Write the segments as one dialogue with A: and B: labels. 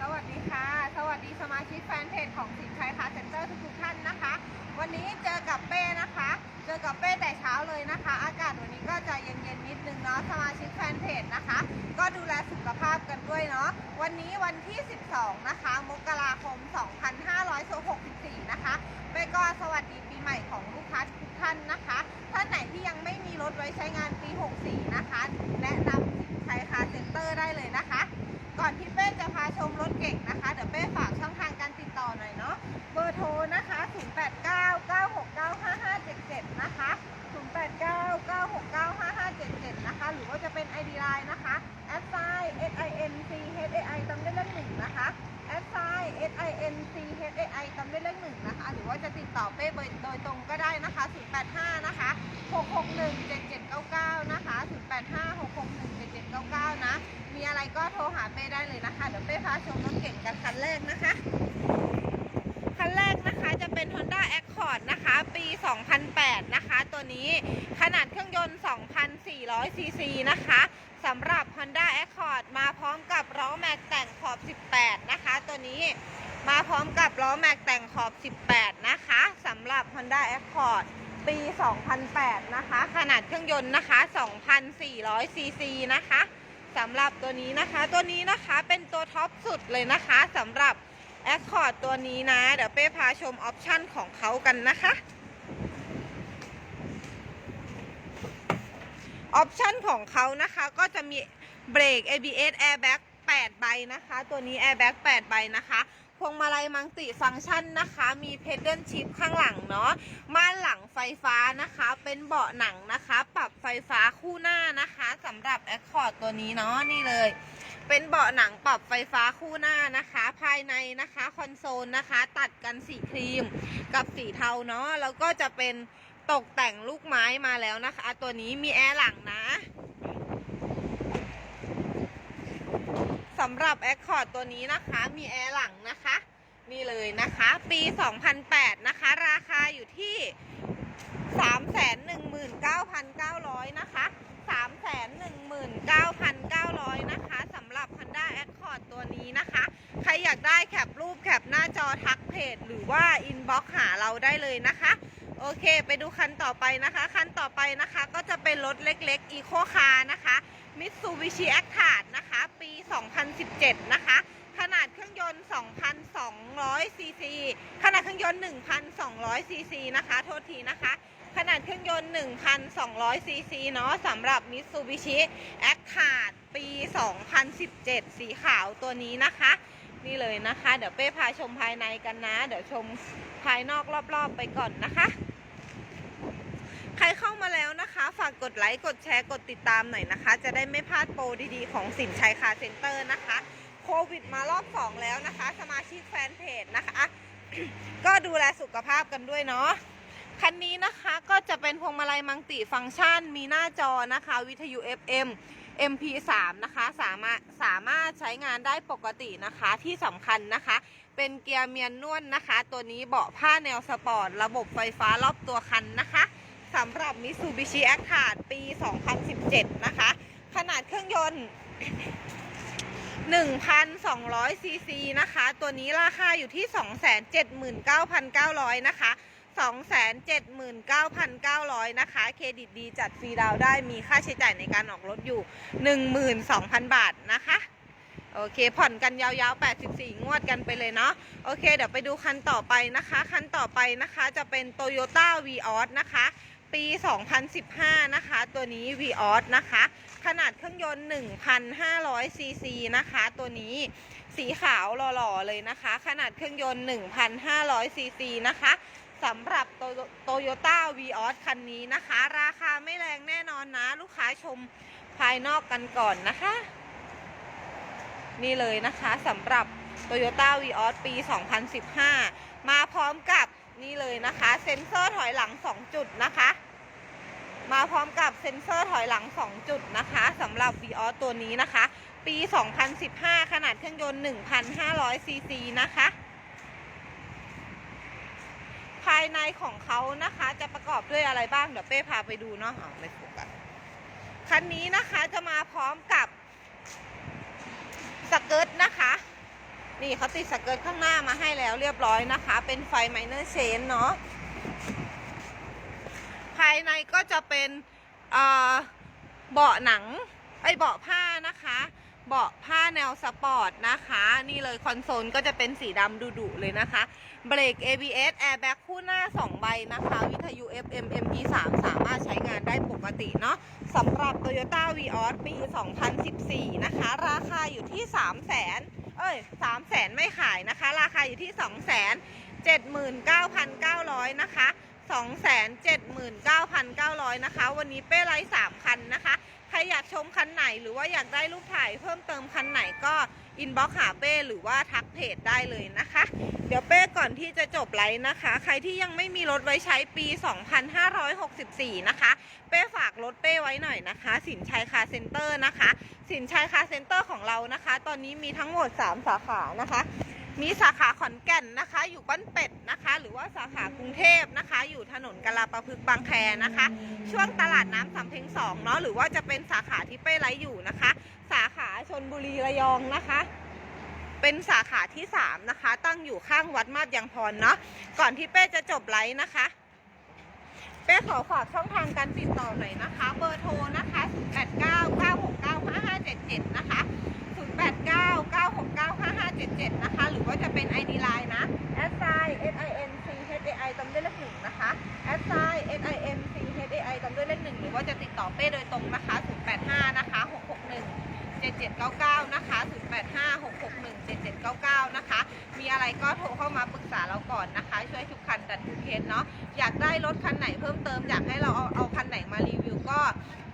A: สวัสดีค่ะ สวัสดีสมาชิกแฟนเพจของสินชัยคาเซ็นเตอร์ทุกๆท่านนะคะ วันนี้เจอกับเป้นะคะ เจอกับเป้แต่เช้าเลยนะคะ อากาศวันนี้ก็จะเย็นๆนิดนึงเนาะสมาชิกแฟนเพจนะคะ ก็ดูแลสุขภาพกันด้วยเนาะวันนี้วันที่ 12 นะคะ มกราคม 2564 นะคะเป้ก็สวัสดีปีใหม่ของลูกค้าทุกท่านนะคะ ท่านไหนที่ยังไม่มีรถไว้ใช้งานปี 64 นะคะแนะนำสินชัยคาเซ็นเตอร์ได้เลยนะคะ ก่อนที่เป้ ชมรถเก่งนะคะ เดี๋ยวเป้ฝากช่องทางการติดต่อหน่อยเนาะ เบอร์โทรนะคะ 0899695577 นะคะ 0899695577 นะคะ หรือว่าจะเป็น ID Line นะคะแอดไซ S I N C H A I ตามด้วยเลขหนึ่งนะคะแอดไซ S I N C H A I ตามด้วยเลขหนึ่งนะคะ หรือว่าจะติดต่อเป้โดยตรงก็ได้นะคะ 085 นะคะ 6617799 นะคะ 0856617799 นะ มีอะไรก็โทรหาเป้ได้เลยนะคะ เดี๋ยวเป้พาชมรถเก่งกันคันแรกนะคะ คันแรกนะคะจะเป็น Honda Accord นะคะ ปี 2008 นะคะ ตัวนี้ขนาดเครื่องยนต์ 2,400 ซีซีนะคะสำหรับ Honda Accord มาพร้อมกับล้อแม็กแต่งขอบ 18 นะคะ ตัวนี้มาพร้อมกับล้อแม็กแต่งขอบ 18 นะคะสำหรับ Honda Accord ปี 2008 นะคะ ขนาดเครื่องยนต์นะคะ 2,400 ซีซีนะคะ สำหรับตัวนี้นะคะ ตัวนี้นะคะเป็นตัวท็อปสุดเลยนะคะสำหรับแอคคอร์ดตัวนี้นะ เดี๋ยวเป้พาชมออปชั่นของเขากันนะคะออปชั่นของเขานะคะก็จะมีเบรก ABS Airbag 8 ใบนะคะ ตัวนี้ Airbag 8 ใบนะคะ พวงมาลัยมังติฟังก์ชันนะคะ มีเพดเดิลชิพข้างหลังเนาะม่านหลังไฟฟ้านะคะ เป็นเบาะหนังนะคะ ปรับไฟฟ้าคู่หน้านะคะสำหรับ Accord ตัวนี้เนาะนี่เลย เป็นเบาะหนังปรับไฟฟ้าคู่หน้านะคะ ภายในนะคะคอนโซลนะคะ ตัดกันสีครีมกับสีเทาเนาะแล้วก็จะเป็นตกแต่งลูกไม้มาแล้วนะคะ ตัวนี้มีแอร์หลังนะสำหรับ Accord ตัวนี้นะคะ มีแอร์หลังนะคะ นี่เลยนะคะ ปี 2008 นะคะ ราคาอยู่ที่ 319,900 นะคะ 319,900 นะคะสำหรับ Honda Accord ตัวนี้นะคะ ใครอยากได้แคปรูปแคปหน้าจอทักเพจ หรือว่าอินบ็อกหาเราได้เลยนะคะ โอเค ไปดูคันต่อไปนะคะ คันต่อไปนะคะก็จะเป็นรถเล็กๆ Eco Car นะคะ Mitsubishi Actros นะคะ ปี 2017 นะคะ ขนาดเครื่องยนต์ 2,200 ซีซี ขนาดเครื่องยนต์ 1,200 ซีซีนะคะ โทษทีนะคะ ขนาดเครื่องยนต์ 1,200 ซีซีเนาะสำหรับ Mitsubishi Actros ปี 2017 สีขาวตัวนี้นะคะ นี่เลยนะคะ เดี๋ยวเป้พาชมภายในกันนะ เดี๋ยวชมภายนอกรอบๆไปก่อนนะคะใครเข้ามาแล้วนะคะ ฝากกดไลค์ กดแชร์ กดติดตามหน่อยนะคะ จะได้ไม่พลาดโปรดีๆ ของสินชัยคาร์เซ็นเตอร์นะคะ โควิดมารอบ2แล้วนะคะ สมาชิกแฟนเพจนะคะ ก็ดูแลสุขภาพกันด้วยเนาะคันนี้นะคะก็จะเป็นพวงมาลัยมังติฟังก์ชัน มีหน้าจอนะคะ วิทยุ FM MP3 นะคะสามารถสามารถใช้งานได้ปกตินะคะที่สำคัญนะคะ เป็นเกียร์เมียนนวลนะคะ ตัวนี้เบาะผ้าแนวสปอร์ต ระบบไฟฟ้ารอบตัวคันนะคะสำหรับ Mitsubishi Actros ปี 2017 นะคะ ขนาดเครื่องยนต์ 1,200ซีซีนะคะ ตัวนี้ราคาอยู่ที่ 279,900 นะคะ 279,900 นะคะ เครดิตดีจัดฟรีดาวได้มีค่าใช้จ่ายในการออกรถอยู่ 12,000 บาทนะคะโอเค ผ่อนกันยาวๆ 84 งวดกันไปเลยเนาะ โอเค เดี๋ยวไปดูคันต่อไปนะคะ คันต่อไปนะคะจะเป็น Toyota Vios นะคะ ปี 2015 นะคะ ตัวนี้ Vios นะคะ ขนาดเครื่องยนต์ 1,500 ซีซีนะคะ ตัวนี้สีขาวหล่อๆเลยนะคะ ขนาดเครื่องยนต์ 1,500 ซีซีนะคะสำหรับโตโยต้าวีออสคันนี้นะคะ ราคาไม่แรงแน่นอนนะ ลูกค้าชมภายนอกกันก่อนนะคะ นี่เลยนะคะสำหรับ Toyota v ีออสปี 2015 มาพร้อมกับ นี่เลยนะคะ เซ็นเซอร์ถอยหลัง 2 จุดนะคะ มาพร้อมกับเซ็นเซอร์ถอยหลัง 2 จุดนะคะสำหรับ v ีออตัวนี้นะคะ ปี 2015 ขนาดเครื่องยนต์1,500ซีซีนะคะ ภายในของเขานะคะจะประกอบด้วยอะไรบ้าง เดี๋ยวเป้พาไปดูเนาะเอไม่โฟกัสคันนี้นะคะจะมาพร้อมกับสเกิร์ตนะคะ นี่เขาติดสเกิร์ตข้างหน้ามาให้แล้วเรียบร้อยนะคะ เป็นไฟไมเนอร์เชนเนาะภายในก็จะเป็นเบาะหนังไอเบาะผ้านะคะ เบาะผ้าแนวสปอร์ตนะคะ นี่เลยคอนโซลก็จะเป็นสีดำดุๆเลยนะคะ เบรก ABS Airbag คู่หน้า 2 ใบนะคะ วิทยุ FM MP3 สามารถใช้งานได้ปกติเนาะสำหรับ Toyota Vios ปี 2014 นะคะ ราคาอยู่ที่ 3 0 0 0 0 0 เอ้ย3 0 0แสนไม่ขายนะคะ ราคาอยู่ที่2 0 0 0 79,900นะคะ 279,900 นะคะ วันนี้เป้ไลฟ์3คันนะคะ ใครอยากชมคันไหนหรือว่าอยากได้รูปถ่ายเพิ่มเติมคันไหนก็อินบ็อกหาเป้หรือว่าทักเพจได้เลยนะคะ เดี๋ยวเป้ก่อนที่จะจบไลฟ์นะคะ ใครที่ยังไม่มีรถไว้ใช้ปี 2564 นะคะ เป้ฝากรถเป้ไว้หน่อยนะคะ สินชัยคาร์เซ็นเตอร์นะคะ สินชัยคาร์เซ็นเตอร์ของเรานะคะ ตอนนี้มีทั้งหมด 3 สาขานะคะ มีสาขาขอนแก่นนะคะ อยู่บ้านเป็ดนะคะ หรือว่าสาขากรุงเทพนะคะ อยู่ถนนกะลาประพฤกษ์บางแคนะคะ ช่วงตลาดน้ำสำเพ็งสองเนาะหรือว่าจะเป็นสาขาที่เป้ไลอยู่นะคะ สาขาชนบุรีระยองนะคะ เป็นสาขาที่3นะคะ ตั้งอยู่ข้างวัดมาบยางพรเนาะก่อนที่เป้จะจบไลฟ์นะคะเป้ขอฝากช่องทางการติดต่อหน่อยนะคะ เบอร์โทรนะคะ0899695577นะคะ0899695577นะคะ หรือว่าจะเป็น ID Line นะ s i s i n c h a i ตามด้วยเลขหนึ่งนะคะ s i s i n c h a i ตามด้วยเลขหนึ่งหรือว่าจะติดต่อเป้โดยตรงนะคะ 085 นะคะ 661 7799 นะคะ 085 661 7799 นะคะ มีอะไรก็โทรเข้ามาปรึกษาเราก่อนนะคะ ช่วยทุกคันดันทุกเคสเนาะ อยากได้รถคันไหนเพิ่มเติม อยากให้เราเอาเอาคันไหนมารีวิวก็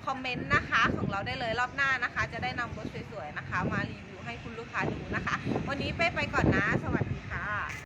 A: คอมเมนต์นะคะของเราได้เลยรอบหน้านะคะ จะได้นำรถสวยๆนะคะมารีวิว ให้คุณลูกค้าดูนะคะ วันนี้เป้ไปก่อนนะ สวัสดีค่ะ